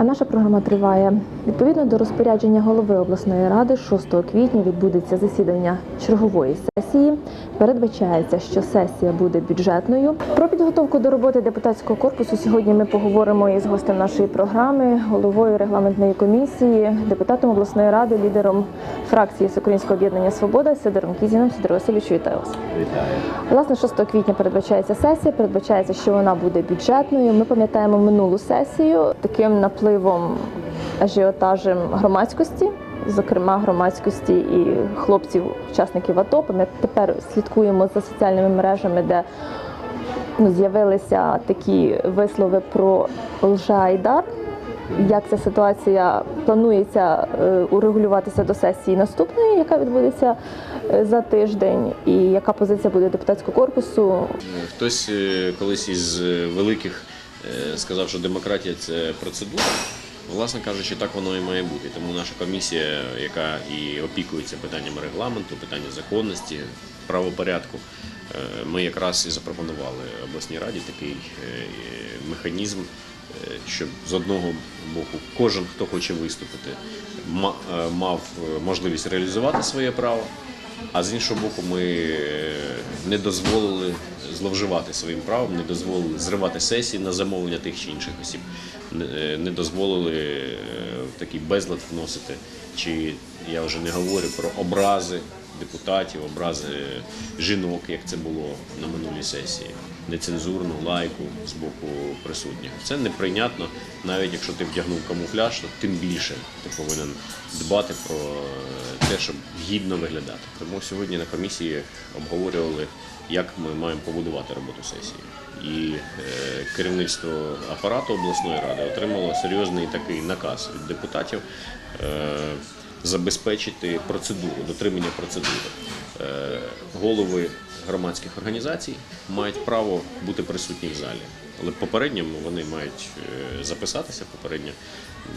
А наша програма триває. Відповідно до розпорядження голови обласної ради, 6 квітня відбудеться засідання чергової сесії. Передбачається, що сесія буде бюджетною. Про підготовку до роботи депутатського корпусу сьогодні ми поговоримо із гостем нашої програми, головою регламентної комісії, депутатом обласної ради, лідером фракції Всеукраїнського об'єднання Свобода Сидором Кізіном. Сидор Васильовичу, вітаю вас. Вітаю. Власне, 6 квітня передбачається сесія. Передбачається, що вона буде бюджетною. Ми пам'ятаємо минулу сесію таким напливом ажіотажем громадськості, зокрема громадськості і хлопців, учасників АТО. Ми тепер слідкуємо за соціальними мережами, де ну, з'явилися такі вислови про лжеайдар. Як ця ситуація планується е, урегулюватися до сесії наступної, яка відбудеться е, за тиждень, і яка позиція буде депутатського корпусу? Хтось е, колись із великих сказав, що демократія це процедура. Власне кажучи, так воно і має бути. Тому наша комісія, яка і опікується питаннями регламенту, питання законності, правопорядку, е, ми якраз і запропонували обласній раді такий е, механізм, е, щоб з одного боку кожен, хто хоче виступити, ма- е, мав е, можливість реалізувати своє право. А з іншого боку, ми е, не дозволили зловживати своїм правом, не дозволили зривати сесії на замовлення тих чи інших осіб, не- е, дозволили е, такий безлад вносити. Чи я вже не говорю про образи депутатів, образи жінок, як це було на минулій сесії, нецензурну лайку з боку присутніх. Це неприйнятно, навіть якщо ти вдягнув камуфляж, то тим більше ти повинен дбати про те, щоб гідно виглядати. Тому сьогодні на комісії обговорювали, як ми маємо побудувати роботу сесії. І е, керівництво апарату обласної ради отримало серйозний такий наказ від депутатів. Забезпечити процедуру, дотримання процедури. Е, Голови громадських організацій мають право бути присутні в залі. Але попередньо вони мають е, записатися, попередньо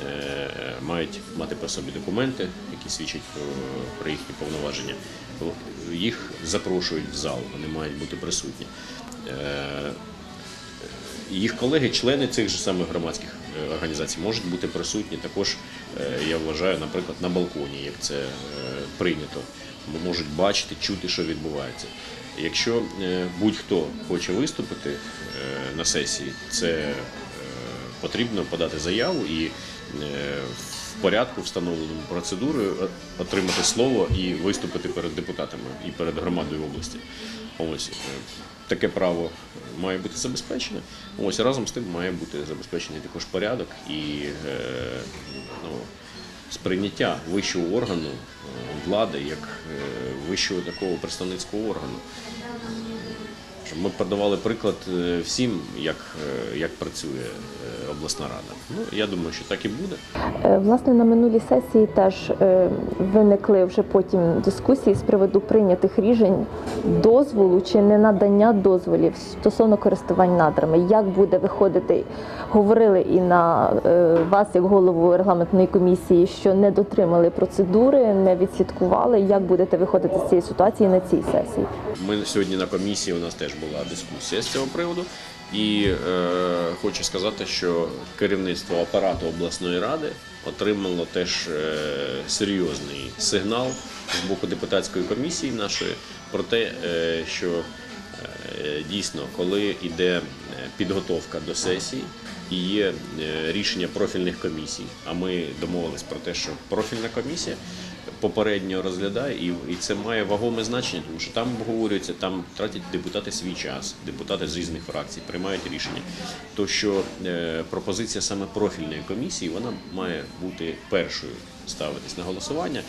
е, мають мати при собі документи, які свідчать про, їхні повноваження. Їх запрошують в зал, вони мають бути присутні. Їх колеги, члени цих же самих громадських організацій, можуть бути присутні також, е, я вважаю, наприклад, на балконі, як це е, прийнято. Можуть бачити, чути, що відбувається. Якщо е, будь-хто хоче виступити на сесії, це потрібно подати заяву і е, в порядку, встановленому процедурою, отримати слово і виступити перед депутатами і перед громадою області. Ось е, таке право має бути забезпечене. Ось разом з тим має бути забезпечений також порядок і е, ну, сприйняття вищого органу е, влади як е, вищого такого представницького органу. Ми подавали приклад е, всім, як, е, як працює е, обласна рада. Ну, я думаю, що так і буде. Е, Власне, на минулій сесії теж е, виникли вже потім дискусії з приводу прийнятих рішень дозволу чи не надання дозволів стосовно користувань надрами. Як буде виходити? Говорили і на е, вас, як голову регламентної комісії, що не дотримали процедури, не відслідкували. Як будете виходити з цієї ситуації на цій сесії? Ми сьогодні на комісії у нас теж була дискусія з цього приводу. І е, хочу сказати, що керівництво апарату обласної ради отримало теж е, серйозний сигнал з боку депутатської комісії нашої про те, е, що е, дійсно, коли йде е, підготовка до сесії і є е, рішення профільних комісій, а ми домовились про те, що профільна комісія попередньо розглядає, і, це має вагоме значення, тому що там обговорюється, там тратять депутати свій час, депутати з різних фракцій приймають рішення. То що е, пропозиція саме профільної комісії вона має бути першою ставитись на голосування.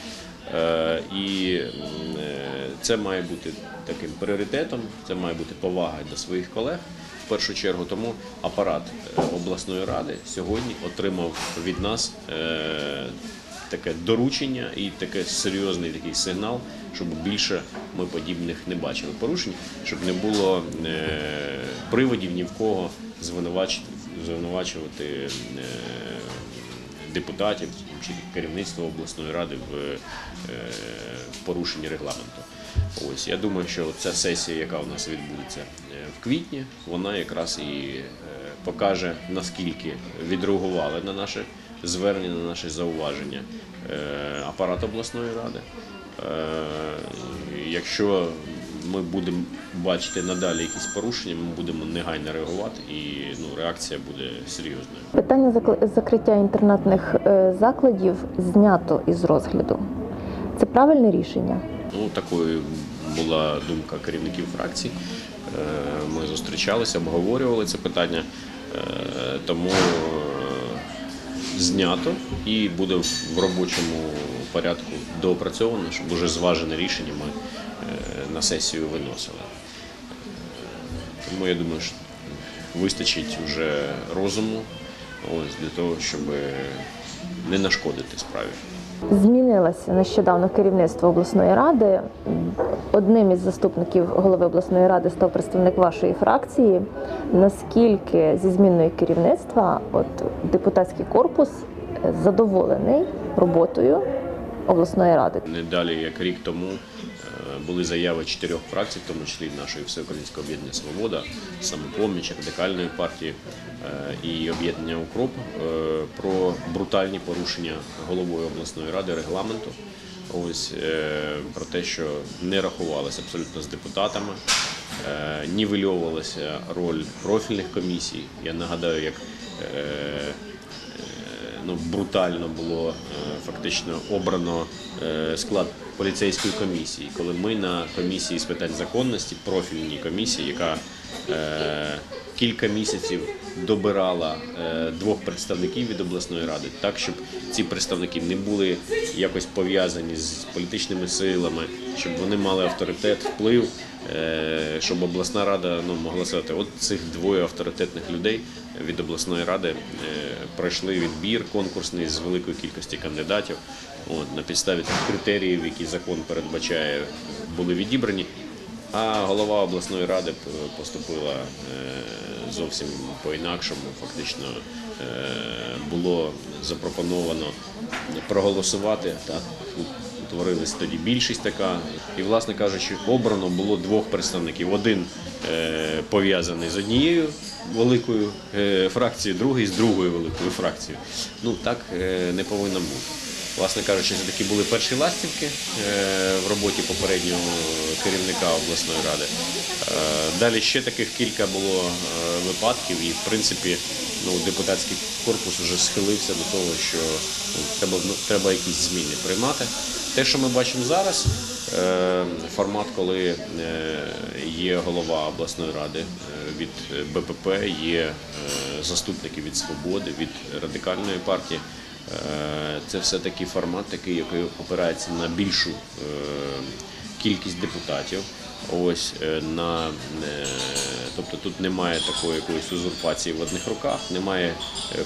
Е, і це має бути таким пріоритетом, це має бути повага до своїх колег. В першу чергу, тому апарат е, обласної ради сьогодні отримав від нас е, таке доручення і таке серйозний такий сигнал, щоб більше ми подібних не бачили порушень, щоб не було е, приводів ні в кого звинувачувати депутатів чи керівництво обласної ради в порушенні регламенту. Ось я думаю, що ця сесія, яка у нас відбудеться е, в квітні, вона якраз і е, покаже наскільки відреагували на наше звернення на наші зауваження е, апарат обласної ради. Якщо ми будемо бачити надалі якісь порушення, ми будемо негайно реагувати, і ну, реакція буде серйозною. Питання закриття інтернатних закладів знято із розгляду. Це правильне рішення. Ну, такою була думка керівників фракцій. Е, Ми зустрічалися, обговорювали це питання, Е, тому е, знято і буде в робочому порядку доопрацьовано, щоб уже зважене рішення ми на сесію виносили. Тому я думаю, що вистачить вже розуму ось, для того, щоб не нашкодити справі. Змінилося нещодавно керівництво обласної ради. Одним із заступників голови обласної ради став представник вашої фракції. Наскільки зі зміною керівництва, от депутатський корпус е, задоволений роботою обласної ради? Не далі як рік тому були заяви чотирьох фракцій, в тому числі нашої Всеукраїнського об'єднання Свобода, самопоміч, радикальної партії е, і об'єднання Укроп е, про брутальні порушення головою обласної ради регламенту. Ось е, про те, що не рахувалися абсолютно з депутатами, нівельовувалася роль профільних комісій. Я нагадаю, як ну, брутально було е, фактично обрано е, склад поліцейської комісії, коли ми на комісії з питань законності, профільній комісії, яка е, кілька місяців добирала двох представників від обласної ради, так щоб ці представники не були якось пов'язані з політичними силами, щоб вони мали авторитет, вплив, щоб обласна рада ну, могла сказати, от цих двоє авторитетних людей від обласної ради е, пройшли відбір конкурсний з великої кількості кандидатів. От, на підставі тих критеріїв, які закон передбачає, були відібрані. А голова обласної ради поступила е, зовсім по-інакшому. Фактично е, було запропоновано проголосувати. Утворилась тоді більшість така. І, власне кажучи, обрано було двох представників. Один е, пов'язаний з однією великою е, фракцією, другий з другою великою фракцією. Ну так е, не повинно бути. Власне кажучи, це такі були перші ластівки в роботі попереднього керівника обласної ради. Далі ще таких кілька було випадків, і в принципі ну, депутатський корпус вже схилився до того, що ну, треба, треба якісь зміни приймати. Те, що ми бачимо зараз, е, формат, коли е, є голова обласної ради е, від БПП, є заступники від свободи, від радикальної партії. Це все-таки формат, такий, який опирається на більшу кількість депутатів. Ось на тобто тут немає такої якоїсь узурпації в одних руках, немає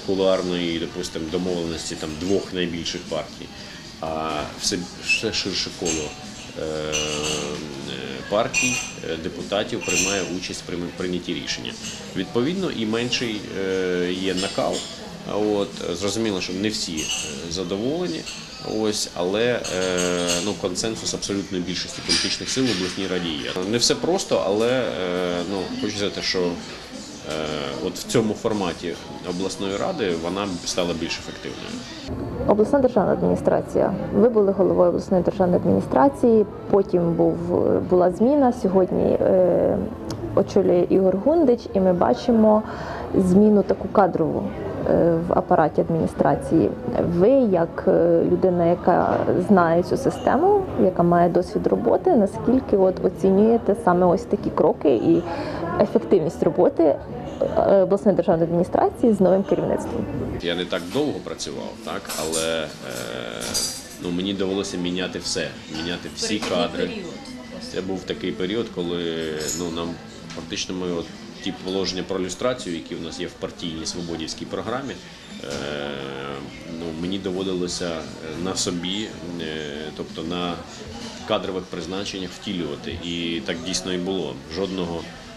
кулуарної, допустимо, домовленості там двох найбільших партій, а все, ширше коло е, партій, е, депутатів приймає участь при прийнятті рішення. Відповідно, і менший е, є накал. От зрозуміло, що не всі задоволені. Ось, але ну консенсус абсолютної більшості політичних сил в обласній раді є. Не все просто, але ну хочу сказати, що от в цьому форматі обласної ради вона стала більш ефективною. Обласна державна адміністрація. Ви були головою обласної державної адміністрації. Потім був була зміна. Сьогодні е, очолює Ігор Гундич, і ми бачимо зміну таку кадрову е, в апараті адміністрації. Ви, як е, людина, яка знає цю систему, яка має досвід роботи, наскільки от оцінюєте саме ось такі кроки і ефективність роботи е, обласної державної адміністрації з новим керівництвом? Я не так довго працював, так але е, ну мені довелося міняти все, міняти всі кадри. Це був такий період, коли ну нам фактично ми от ті положення про люстрацію, які в нас є в партійній свободівській програмі. Е, ну, мені доводилося на собі, е, тобто на кадрових призначеннях втілювати. І так дійсно і було. Жодного е,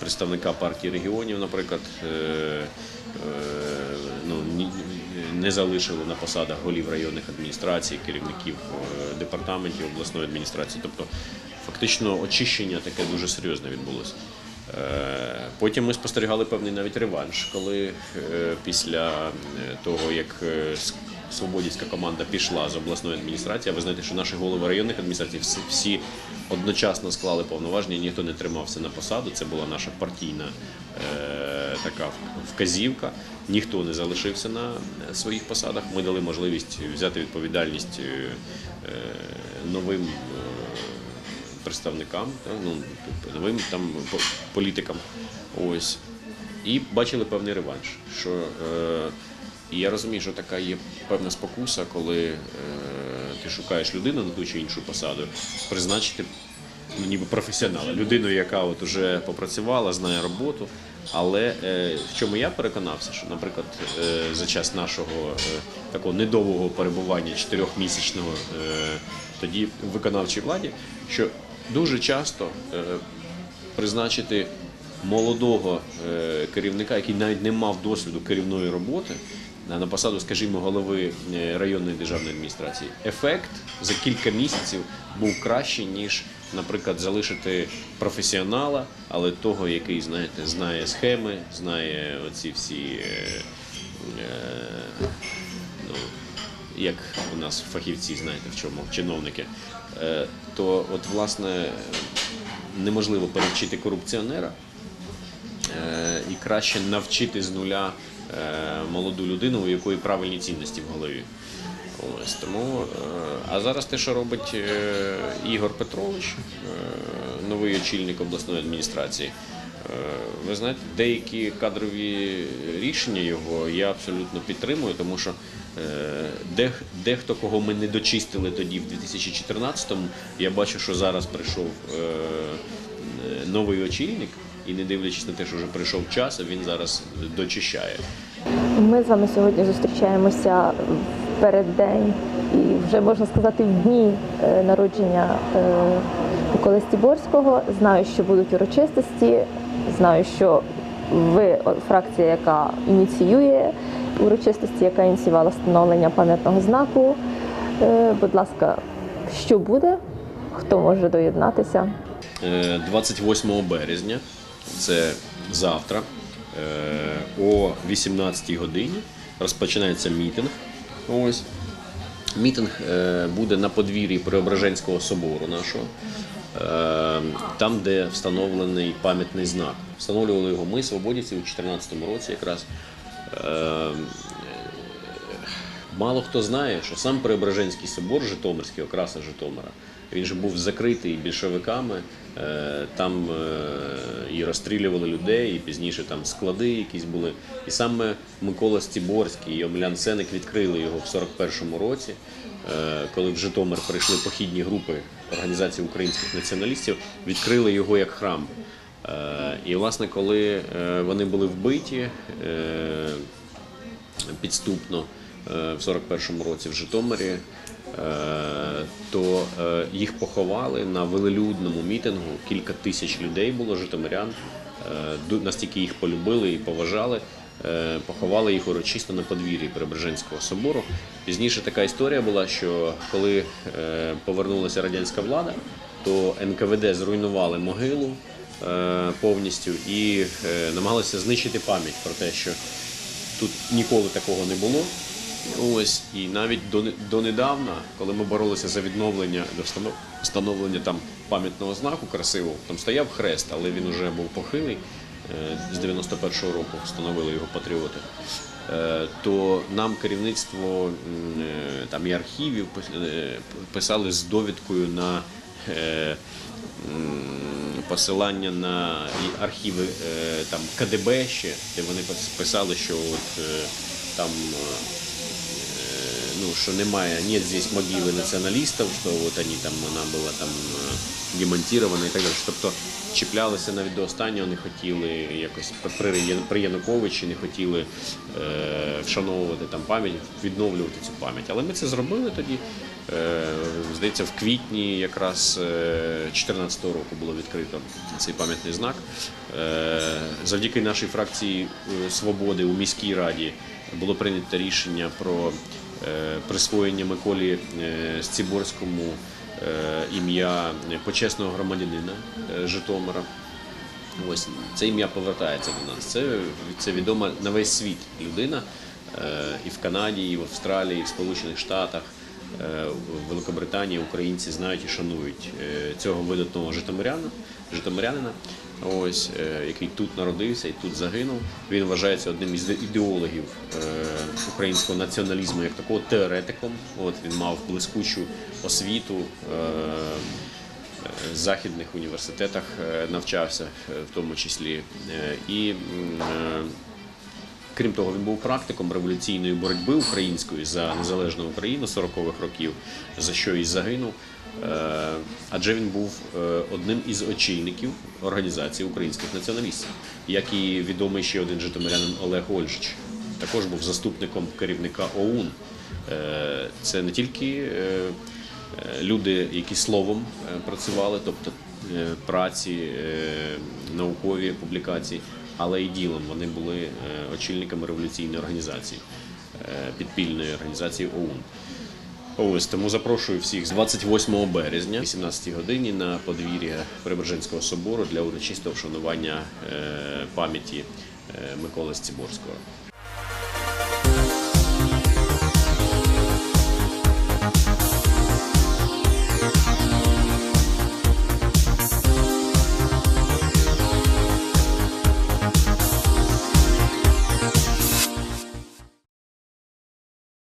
представника партії регіонів, наприклад, е, е, ну, не залишили на посадах голів районних адміністрацій, керівників е, департаментів обласної адміністрації. Тобто, фактично, очищення таке дуже серйозне відбулося. Е, Потім ми спостерігали певний навіть реванш, коли е, після е, того, як е, свободівська команда пішла з обласної адміністрації, ви знаєте, що наші голови районних адміністрацій всі, одночасно склали повноваження, ніхто не тримався на посаду. Це була наша партійна е, така вказівка. Ніхто не залишився на своїх посадах. Ми дали можливість взяти відповідальність е, новим. е, представникам, та, ну, тобто новим там по- політикам. Ось. І бачили певний реванш. Що, е, і я розумію, що така є певна спокуса, коли е, ти шукаєш людину на ту чи іншу посаду, призначити ну, ніби професіонала, людину, яка от уже попрацювала, знає роботу. Але е, в чому я переконався, що, наприклад, е, за час нашого такого недовгого перебування чотирьохмісячного тоді в виконавчій владі, що дуже часто призначити молодого керівника, який навіть не мав досвіду керівної роботи, на на посаду, скажімо, голови е, районної державної адміністрації, ефект за кілька місяців був кращий, ніж, наприклад, залишити професіонала, але того, який знаєте, знає схеми, знає оці всі. е, е, ну, як у нас фахівці, знаєте, в чому чиновники, е, то от власне неможливо перевчити корупціонера е, і краще навчити з нуля е, молоду людину, у якої правильні цінності в голові. Ось тому, е, а зараз те, що робить е, Ігор Петрович, е, новий очільник обласної адміністрації. Е, Ви знаєте, деякі кадрові рішення його я абсолютно підтримую, тому що е, дехто, кого ми не дочистили тоді, в 2014-му, я бачу, що зараз прийшов е, е, новий очільник, і не дивлячись на те, що вже прийшов час, він зараз дочищає. Ми з вами сьогодні зустрічаємося в переддень і вже можна сказати в дні е, народження е, Миколи Стіборського. Знаю, що будуть урочистості. Знаю, що ви фракція, яка ініціює урочистості, яка ініціювала встановлення пам'ятного знаку. Е, Будь ласка, що буде? Хто може доєднатися? Е, 28 березня, це завтра, е, о 18 годині розпочинається мітинг. Ось. Мітинг е, буде на подвір'ї Преображенського собору нашого, е, там, де встановлений пам'ятний знак. Встановлювали його ми, свободівці, у 2014 році якраз. Мало хто знає, що сам Преображенський собор Житомирський, окраса Житомира, він же був закритий більшовиками. Е, Там е, і розстрілювали людей, і пізніше там склади якісь були. І саме Микола Стіборський і Омелян Сеник відкрили його в 41-му році, е, коли в Житомир прийшли похідні групи організації українських націоналістів, відкрили його як храм. І, власне, коли вони були вбиті, підступно в 41-му році в Житомирі, то е, їх поховали на велелюдному мітингу. Кілька тисяч людей було житомирян. Е, Настільки їх полюбили і поважали. Е, Поховали їх урочисто на подвір'ї Преображенського собору. Пізніше така історія була, що коли е, повернулася радянська влада, то НКВД зруйнували могилу е, повністю і е, намагалися знищити пам'ять про те, що Тут ніколи такого не було. Ось і навіть до, донедавна, коли ми боролися за відновлення встановлення там пам'ятного знаку красивого, там стояв хрест, але він вже був похилий. е, З 91-го року встановили його патріоти. Е, То нам керівництво е, там і архівів писали з довідкою на посилання на архіви там КДБ ще, де вони пис- писали, що от там ну, что немає, нет здесь могилы националистов, что вот они там, вона була там е, демонтирована і так далі. Тобто чіплялися навіть до останнього, не хотіли якось при, Ян- при Януковичі, не хотіли е, вшановувати там пам'ять, відновлювати цю пам'ять. Але ми це зробили тоді. Е, здається, в квітні якраз 2014 року було відкрито цей пам'ятний знак. Е, завдяки нашій фракції е, свободи у міській раді було прийнято рішення про е, присвоєння Миколі е, Сціборському е, ім'я почесного громадянина е, Житомира. Ось це ім'я повертається до нас. Це, це відома на весь світ людина е, і в Канаді, і в Австралії, і в Сполучених Штатах, е, в Великобританії українці знають і шанують е, цього видатного житомирянина, ось, е, який тут народився і тут загинув. Він вважається одним із ідеологів е, українського націоналізму як такого теоретиком. От він мав блискучу освіту. Е, в західних університетах навчався, в тому числі. І крім того, він був практиком революційної боротьби української за незалежну Україну 40-х років, за що і загинув. Е, Адже він був е, одним із очільників організації українських націоналістів, як і відомий ще один житомирянин Олег Ольжич. Також був заступником керівника ОУН. Е, Це не тільки люди, які словом працювали, тобто праці, наукові публікації, але і ділом вони були очільниками революційної організації, підпільної організації ОУН. Ось тому запрошую всіх з 28 березня, 18 годині, на подвір'я Преображенського собору для урочистого вшанування е, пам'яті е, Миколи Сціборського.